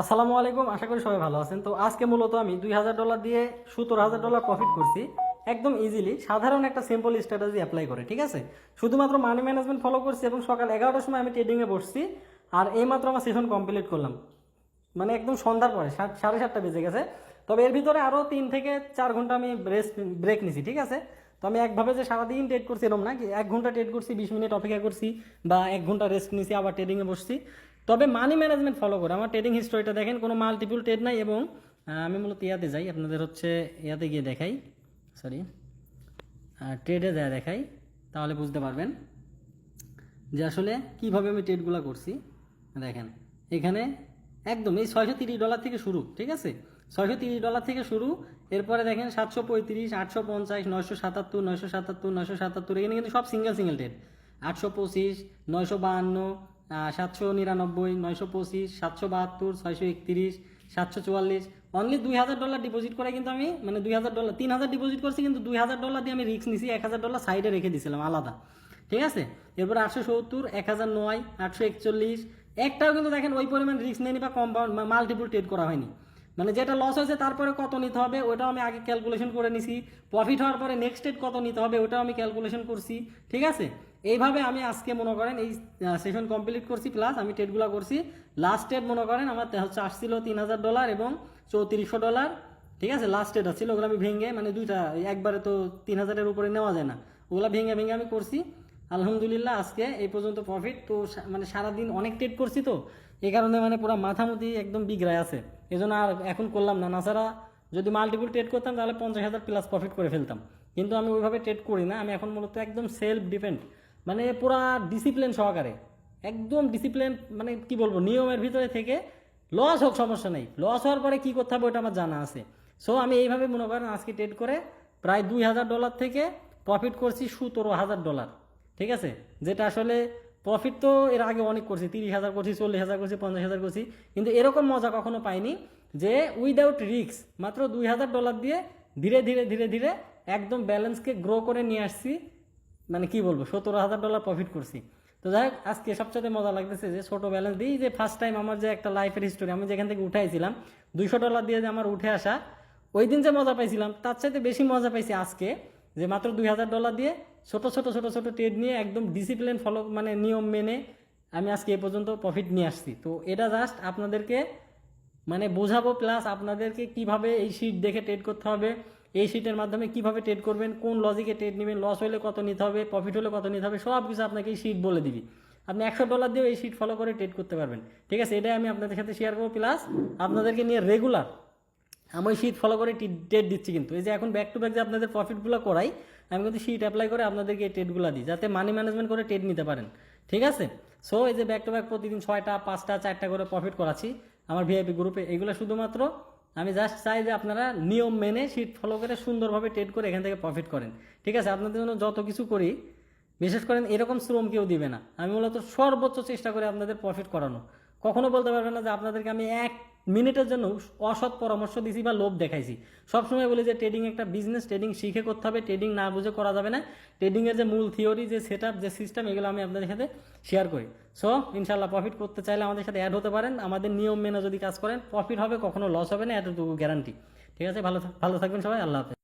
আসসালামু আলাইকুম, আশা করি সবাই ভালো আছেন। তো আজকে মূলত আমি দুই হাজার ডলার দিয়ে সতেরো হাজার ডলার প্রফিট করছি। একদম ইজিলি সাধারণ একটা সিম্পল স্ট্র্যাটেজি অ্যাপ্লাই করে, ঠিক আছে? শুধুমাত্র মানি ম্যানেজমেন্ট ফলো করছি এবং সকাল এগারোটার সময় আমি ট্রেডিংয়ে বসছি, আর এইমাত্র আমার সেশন কমপ্লিট করলাম। মানে একদম সন্ধ্যার পরে সাড়ে সাতটা বেজে গেছে। তবে এর ভিতরে আরও তিন থেকে চার ঘণ্টা আমি রেস্ট ব্রেক নিছি, ঠিক আছে? তো আমি একভাবে যে সারাদিন ট্রেড করছি এরকম না এক ঘণ্টা ট্রেড করছি, বিশ মিনিট অপেক্ষা করছি, বা এক ঘণ্টা রেস্ট নিছি, আবার ট্রেডিংয়ে বসছি। তবে মানি ম্যানেজমেন্ট ফলো করে। আমার ট্রেডিং হিস্টোরিটা দেখেন, কোনো মাল্টিপুল ট্রেড নাই এবং আমি মূলত ইয়াতে যাই, আপনাদের হচ্ছে ইয়াতে গিয়ে দেখাই। সরি ট্রেডে যায় দেখাই, তাহলে বুঝতে পারবেন যে আসলে কীভাবে আমি ট্রেডগুলো করছি। দেখেন, এখানে একদম এই ছয়শো তিরিশ ডলার থেকে শুরু, ঠিক আছে? ছয়শো তিরিশ ডলার থেকে শুরু, এরপরে দেখেন সাতশো পঁয়ত্রিশ, আটশো পঞ্চাশ, নয়শো সাতাত্তর নয়শো সাতাত্তর নয়শো সাতাত্তর, এখানে কিন্তু সব সিঙ্গেল সিঙ্গেল ট্রেড আটশো পঁচিশ, নয়শো বাহান্ন সাতশো নিরানব্বই, নয়শো পঁচিশ, সাতশো বাহাত্তর, ছয়শো একত্রিশ, সাতশো চুয়াল্লিশ। অনলি দুই হাজার ডলার ডিপোজিট করে কিন্তু আমি মানে দুই হাজার ডলার তিন হাজার ডিপোজিট করছি কিন্তু দুই হাজার ডলার দিয়ে আমি রিস্ক নিছি, এক হাজার ডলার সাইডে রেখে দিয়েছিলাম আলাদা। ঠিক আছে? এরপর আটশো সত্তর, এক হাজার নয়, আটশো একচল্লিশ। একটাও কিন্তু দেখেন ওই পরিমাণ রিস্ক নেয়নি বা কম্পাউন্ড মাল্টিপুল ট্রেড করা হয়নি। মানে যেটা লস হয়েছে তারপরে কত নিতে হবে, ওটাও আমি আগে ক্যালকুলেশন করে নিছি। প্রফিট হওয়ার পরে নেক্সট ডেট কত নিতে হবে, ওটাও আমি ক্যালকুলেশন করছি। ঠিক আছে? এইভাবে আমি আজকে মনে করেন এই সেশন কমপ্লিট করছি প্লাস আমি ট্রেডগুলো করছি। লাস্ট ডেট মনে করেন আমার হচ্ছে আসছিল তিন হাজার ডলার এবং চৌত্রিশশো ডলার ঠিক আছে লাস্ট ডেট ছিল ওগুলো আমি ভেঙে মানে দুইটা, একবারে তো তিন হাজারের উপরে নেওয়া যায় না। ওগুলো ভেঙে ভেঙে আমি করছি। আলহামদুলিল্লাহ আজকে এই পর্যন্ত প্রফিট তো মানে সারাদিন অনেক ট্রেড করছি তো, এই কারণে মানে পুরো মাথামুতি একদম বিগড়ায় আছে। এই জন্য আর এখন করলাম না। নাছাড়া যদি মাল্টিপুল ট্রেড করতাম, তাহলে পঞ্চাশ হাজার প্লাস প্রফিট করে ফেলতাম। কিন্তু আমি ওইভাবে ট্রেড করি না। আমি এখন মূলত একদম সেলফ ডিপেন্ড মানে পুরা ডিসিপ্লিন সহকারে। একদম ডিসিপ্লিন মানে কি বলব, নিয়মের ভিতরে থেকে লস হোক, সমস্যা নেই। লস হওয়ার পরে কী করতে হবে ওটা আমার জানা আছে। সো আমি এইভাবে মনে করেন আজকে ট্রেড করে প্রায় দুই হাজার ডলার থেকে প্রফিট করছি সতেরো হাজার ডলার ঠিক আছে? যেটা আসলে প্রফিট তো এর আগে অনেক করছি, তিরিশ হাজার করছি, চল্লিশ হাজার করছি, পঞ্চাশ হাজার করছি। কিন্তু এরকম মজা কখনো পাইনি যে উইদাউট রিস্ক মাত্র দুই হাজার ডলার দিয়ে ধীরে ধীরে ধীরে ধীরে একদম ব্যালেন্সকে গ্রো করে নিয়ে আসছি। মানে কি বলব সতেরো হাজার ডলার প্রফিট করছি। তো যাই হোক, আজকে সবচেয়ে মজা লাগতেছে যে ছোট ব্যালেন্স দিই যে ফার্স্ট টাইম আমার যে একটা লাইফের হিস্টোরি আমি যেখান থেকে উঠাইছিলাম, দুইশো ডলার দিয়ে যে আমার উঠে আসা, ওই দিন যে মজা পাইছিলাম, তার চাইতে বেশি মজা পাইছি আজকে যে মাত্র দুই হাজার ডলার দিয়ে ছোট ছোট ছোট ছোট ট্রেড নিয়ে একদম ডিসিপ্লিন ফলো মানে নিয়ম মেনে আমি আজকে এ পর্যন্ত প্রফিট নিয়ে আসছি। তো এটা জাস্ট আপনাদেরকে মানে বোঝাবো প্লাস আপনাদেরকে কীভাবে এই শিট দেখে ট্রেড করতে হবে এই শিটের মাধ্যমে কীভাবে ট্রেড করবেন, কোন লজিকে ট্রেড নেবেন লস হলে কত নিতে হবে প্রফিট হলে কত নিতে হবে সব কিছু আপনাকে এই শিট বলে দিবি। আপনি একশো ডলার দিয়েও এই শিট ফলো করে ট্রেড করতে পারবেন। ঠিক আছে? এটাই আমি আপনাদের সাথে শেয়ার করব। প্লাস আপনাদেরকে নিয়ে রেগুলার আমি শীট ফলো করে ট্রেড দিচ্ছি কিন্তু। এই যে এখন ব্যাক টু ব্যাক যে আপনাদের প্রফিটগুলো করাই, আমি কিন্তু শীট অ্যাপ্লাই করে আপনাদেরকে এই ট্রেডগুলো দিই, যাতে মানি ম্যানেজমেন্ট করে ট্রেড নিতে পারেন। ঠিক আছে? সো এই যে ব্যাক টু ব্যাক প্রতিদিন ছয়টা, পাঁচটা, চারটা করে প্রফিট করাচ্ছি। আমার ভিআইপি গ্রুপে এগুলো শুধুমাত্র আমি জাস্ট চাই যে আপনারা নিয়ম মেনে শীট ফলো করে সুন্দরভাবে ট্রেড করে এখান থেকে প্রফিট করেন। ঠিক আছে? আপনাদের জন্য যত কিছু করি, বিশেষ করেন এরকম শ্রম কেউ দিবে না। আমি মূলত সর্বোচ্চ চেষ্টা করি আপনাদের প্রফিট করানো কখনো বলতে পারবেন না যে আপনাদেরকে আমি এক মিনিটের জন্য অসৎ পরামর্শ দিছি বা লোভ দেখাইছি। সবসময় বলি যে ট্রেডিং একটা বিজনেস ট্রেডিং শিখে করতে হবে ট্রেডিং না বুঝে করা যাবে না। ট্রেডিংয়ের যে মূল থিওরি যে সেট যে সিস্টেম এগুলো আমি আপনাদের সাথে শেয়ার করি। সো ইনশাল্লাহ প্রফিট করতে চাইলে আমাদের সাথে অ্যাড হতে পারেন। আমাদের নিয়ম মেনে যদি কাজ করেন প্রফিট হবে, কখনো লস হবে না, এতটুকু গ্যারান্টি ঠিক আছে, ভালো ভালো থাকবেন সবাই, আল্লাহ হাফেজ।